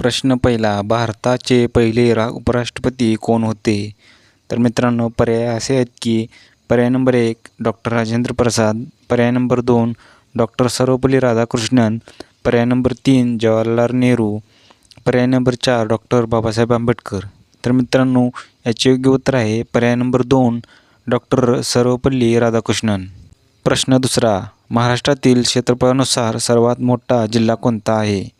प्रश्न पहिला भारताचे पहिले रा उपराष्ट्रपती कोण होते? तर मित्रांनो पर्याय असे आहेत की पर्याय नंबर एक डॉक्टर राजेंद्र प्रसाद. पर्याय नंबर दोन डॉक्टर सर्वपल्ली राधाकृष्णन. पर्याय नंबर तीन जवाहरलाल नेहरू. पर्याय नंबर चार डॉक्टर बाबासाहेब आंबेडकर. तर मित्रांनो याचे योग्य उत्तर आहे पर्याय नंबर दोन डॉक्टर सर्वपल्ली राधाकृष्णन. प्रश्न दुसरा महाराष्ट्रातील क्षेत्रफळानुसार सर्वात मोठा जिल्हा कोणता आहे?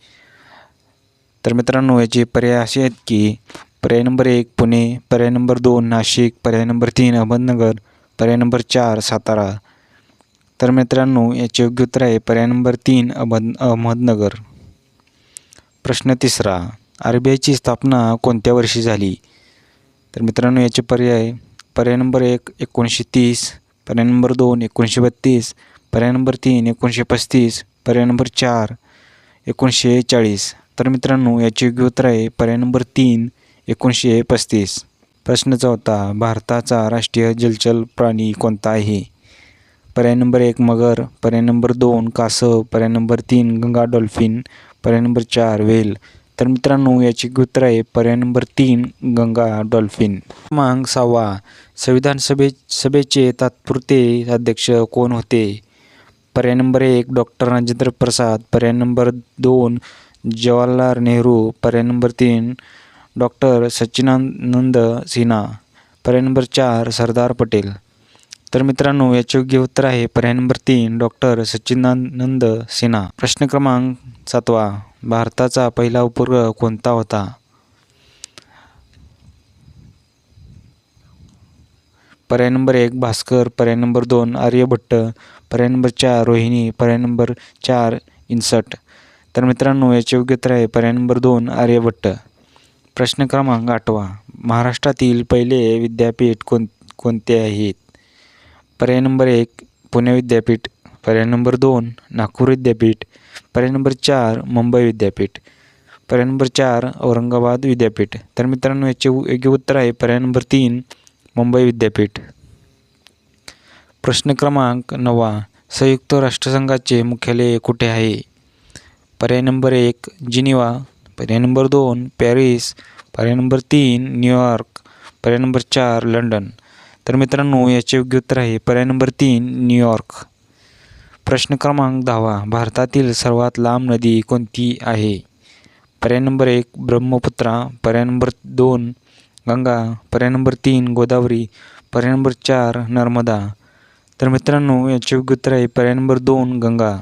तर मित्रांनो याचे पर्याय असे आहेत की पर्याय नंबर एक पुणे पर्याय नंबर दोन नाशिक पर्याय नंबर तीन अहमदनगर पर्याय नंबर चार सातारा. तर मित्रांनो याचे योग्य उत्तर आहे पर्याय नंबर तीन अहमद अहमदनगर. प्रश्न तिसरा आर बी आयची स्थापना कोणत्या वर्षी झाली? तर मित्रांनो याचे पर्याय पर्याय नंबर एक एकोणीसशे तीस पर्याय नंबर दोन एकोणीसशे बत्तीस पर्याय नंबर तीन एकोणीसशे पस्तीस पर्याय नंबर चार एकोणीसशे चाळीस. तर मित्रांनो याचे योग्य उत्तर आहे पर्याय नंबर तीन एकोणीसशे पस्तीस. प्रश्न चौथा भारताचा राष्ट्रीय जलचर प्राणी कोणता आहे? पर्याय नंबर एक मगर. पर्याय नंबर दोन कासव. पर्याय नंबर तीन गंगा डॉल्फिन. पर्याय नंबर चार वेल तर मित्रांनो याचे उत्तर आहे पर्याय नंबर तीन गंगा डॉल्फिन. क्रमांक सहावा संविधान सभे सभेचे तात्पुरते अध्यक्ष कोण होते? पर्याय नंबर एक डॉक्टर राजेंद्र प्रसाद. पर्याय नंबर दोन जवाहरलाल नेहरू पर्याय नंबर तीन डॉक्टर सच्चिनानंद सिन्हा पर्याय नंबर चार सरदार पटेल. तर मित्रांनो याचे योग्य उत्तर आहे पर्याय नंबर तीन डॉक्टर सच्चिदानंद सिन्हा. प्रश्न क्रमांक सातवा भारताचा पहिला उपग्रह कोणता होता? पर्याय नंबर एक भास्कर. पर्याय नंबर दोन आर्यभट्ट. पर्याय नंबर चार रोहिणी. पर्याय नंबर चार इन्सट तर मित्रांनो याचे योग्य उत्तर आहे. पर्याय नंबर दोन आर्यभट्ट. प्रश्न क्रमांक आठवा. महाराष्ट्रातील पहिले विद्यापीठ कोण कोणते आहेत पर्याय नंबर एक पुणे विद्यापीठ. पर्याय नंबर दोन नागपूर विद्यापीठ. पर्याय नंबर चार मुंबई विद्यापीठ. पर्याय नंबर चार औरंगाबाद विद्यापीठ. तर मित्रांनो याचे योग्य उत्तर आहे. पर्याय नंबर तीन मुंबई विद्यापीठ. प्रश्न क्रमांक नववा. संयुक्त राष्ट्रसंघाचे मुख्यालय कुठे आहे? पर्याय नंबर एक जिनिवा पर्याय नंबर दोन पॅरिस पर्याय नंबर तीन न्यूयॉर्क पर्याय नंबर चार लंडन तर मित्रांनो याचे योग्य उत्तर आहे पर्याय नंबर तीन न्यूयॉर्क प्रश्न क्रमांक दहावा भारतातील सर्वात लांब नदी कोणती आहे पर्याय नंबर एक ब्रह्मपुत्रा पर्याय नंबर दोन गंगा पर्याय नंबर तीन गोदावरी पर्याय नंबर चार नर्मदा तर मित्रांनो याचे योग्य उत्तर आहे पर्याय नंबर दोन गंगा